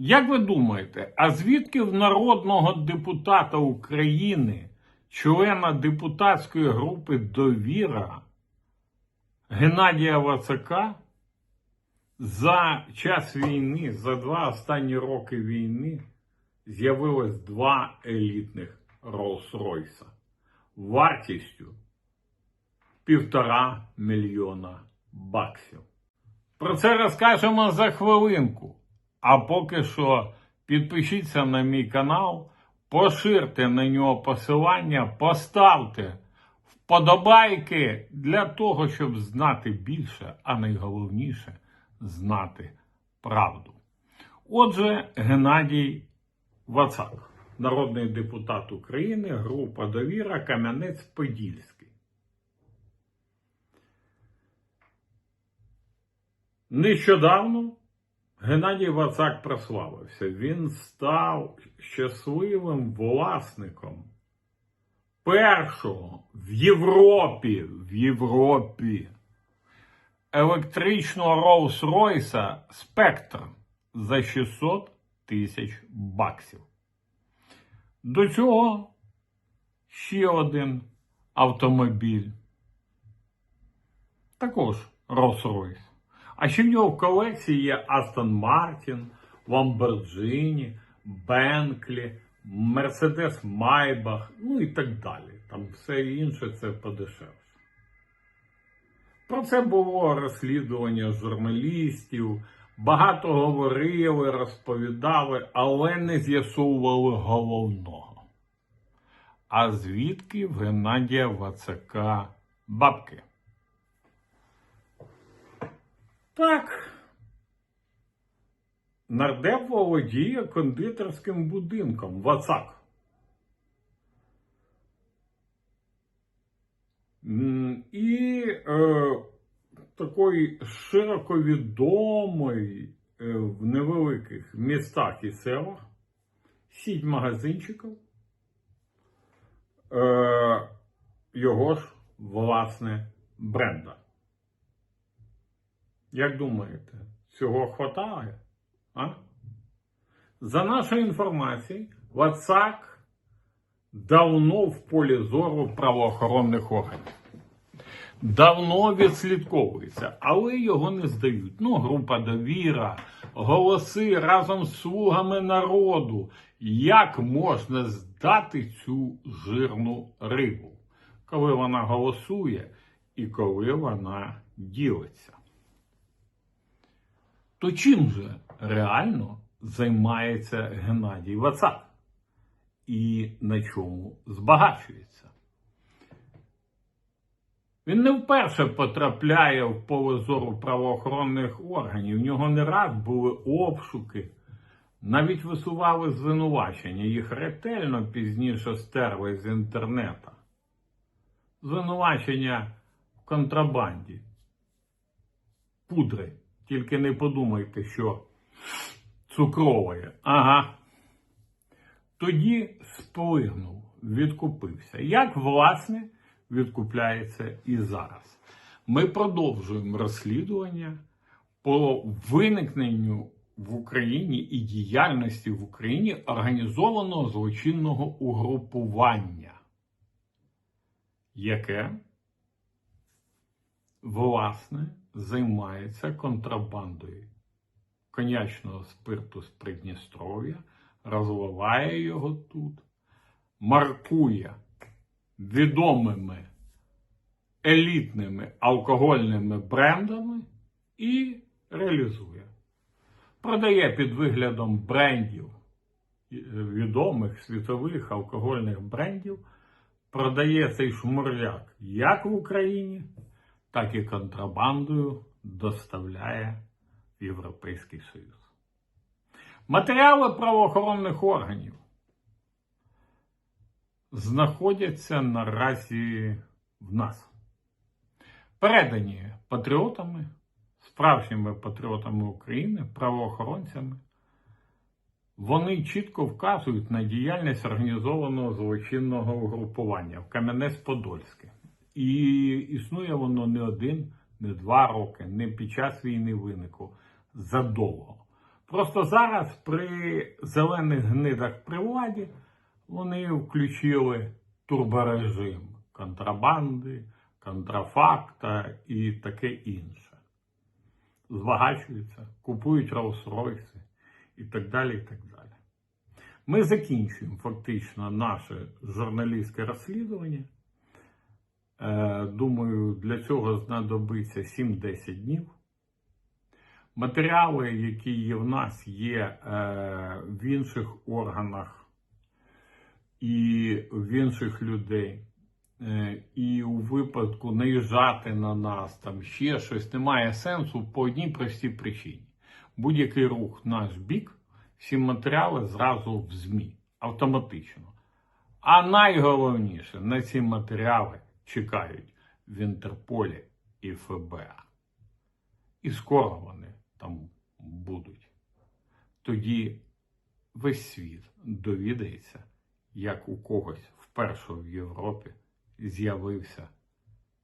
Як ви думаєте, а звідки в народного депутата України, члена депутатської групи Довіра Геннадія Вацака за час війни, за два останні роки війни, з'явилось два елітних Роллс-Ройса вартістю півтора мільйона баксів. Про це розкажемо за хвилинку. А поки що підпишіться на мій канал, поширте на нього посилання, поставте вподобайки для того, щоб знати більше, а найголовніше знати правду. Отже, Геннадій Вацак, народний депутат України, група Довіра, Кам'янець-Подільський. Нещодавно Геннадій Вацак прославився. Він став щасливим власником першого в Європі, в Європі електричного Rolls-Royce Spectre за 600 тисяч баксів. До цього ще один автомобіль. Також Rolls-Royce. А ще в нього в колекції є Aston Martin, Lamborghini, Bentley, Mercedes Maybach, ну і так далі. Там все інше це подешевше. Про це було розслідування журналістів. Багато говорили, розповідали, але не з'ясовували головного. А звідки в Геннадія Вацака бабки? Так. Нардеп володіє кондитерським будинком Вацак. І е, такий широко відомий е, в невеликих містах і селах сіть магазинчиків е, його ж власне бренда. Як думаєте, цього хватає? А? За нашою інформацією, Вацак давно в полі зору правоохоронних органів. Давно відслідковується, але його не здають. Ну, група довіра, голоси разом з слугами народу. Як можна здати цю жирну рибу, коли вона голосує і коли вона ділиться? То чим же реально займається Геннадій Вацак? І на чому збагачується? Він не вперше потрапляє в поле зору правоохоронних органів. В нього не раз були обшуки, навіть висували звинувачення. Їх ретельно пізніше стерли з інтернету. Звинувачення в контрабанді. Пудри. Тільки не подумайте, що цукрової. Ага. Тоді сплигнув, відкупився. Як, власне, відкупляється і зараз. Ми продовжуємо розслідування по виникненню в Україні і діяльності в Україні організованого злочинного угрупування, яке, власне, займається контрабандою коньячного спирту з Придністров'я, розливає його тут, маркує відомими елітними алкогольними брендами і реалізує. Продає під виглядом брендів відомих світових алкогольних брендів, продає цей шмурляк як в Україні, так і контрабандою доставляє в Європейський Союз. Матеріали правоохоронних органів знаходяться наразі в нас. Передані патріотами, справжніми патріотами України, правоохоронцями. Вони чітко вказують на діяльність організованого злочинного угрупування в Кам'янець-Подольське. І існує воно не один, не два роки, не під час війни винику, задовго. Просто зараз при зелених гнидах при владі вони включили турборежим контрабанди, контрафакта і таке інше. Збагачуються, купують Rolls-Royce і так далі. і так далі. Ми закінчуємо фактично наше журналістське розслідування. Думаю, для цього знадобиться 7-10 днів. Матеріали, які є в нас, є е, в інших органах і в інших людей. Е, І у випадку наїжджати на нас, там ще щось немає сенсу по одній простій причині. Будь-який рух в наш бік, всі матеріали зразу в ЗМІ автоматично. А найголовніше на ці матеріали чекають в Інтерполі і ФБР. І скоро вони там будуть. Тоді весь світ довідається, як у когось вперше в Європі з'явився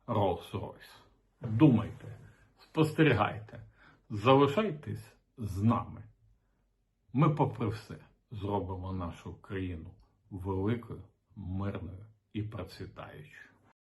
Rolls-Royce. Думайте, спостерігайте, залишайтесь з нами. Ми, попри все, зробимо нашу країну великою, мирною і процвітаючою.